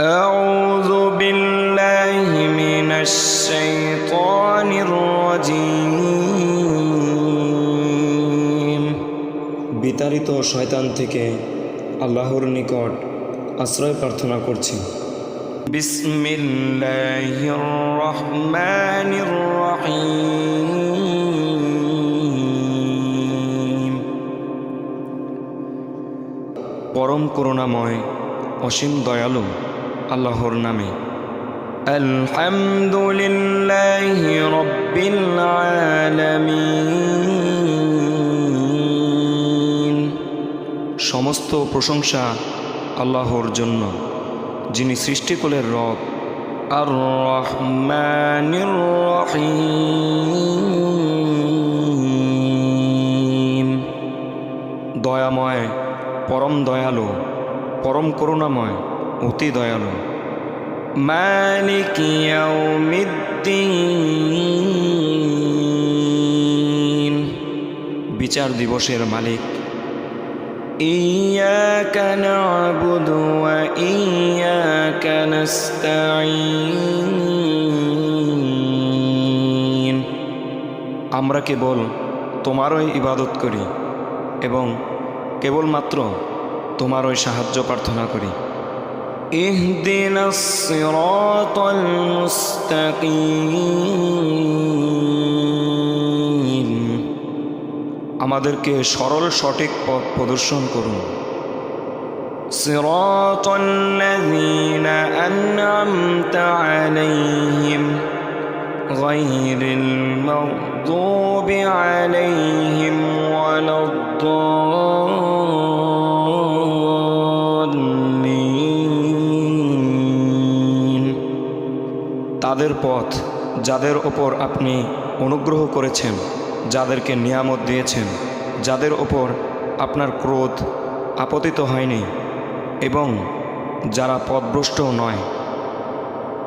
أعوذ بالله من الشيطان الرجيم বিতাড়িত শয়তান থেকে আল্লাহর নিকট আশ্রয় প্রার্থনা করছি بسم الله الرحمن الرحيم পরম করুণাময় অসীম দয়ালু আল্লাহর নামে। আলহামদুলিল্লাহ রব্বিল আলামিন। সমস্ত প্রশংসা আল্লাহর জন্য, যিনি সৃষ্টিকুলের রব। আর রহমানির রহিম। দয়াময়, পরম দয়ালু, পরম করুণাময় অতি দয়ালু مالك يوم الدين বিচার দিবসের মালিক إياك نعبد وإياك نستعين আমরা কেবল তোমারই ইবাদত করি এবং কেবলমাত্র তোমারই সাহায্য প্রার্থনা করি اهدنا الصراط المستقيم আমাদেরকে সরল সঠিক পথ প্রদর্শন করুন صراط الذين أنعمت عليهم غير المغضوب عليهم ولا الضالين তাদের পথ যাদের ওপর আপনি অনুগ্রহ করেছেন, যাদেরকে নিয়ামত দিয়েছেন, যাদের ওপর আপনার ক্রোধ আপতিত হয়নি, এবং যারা পথভ্রষ্টও নয়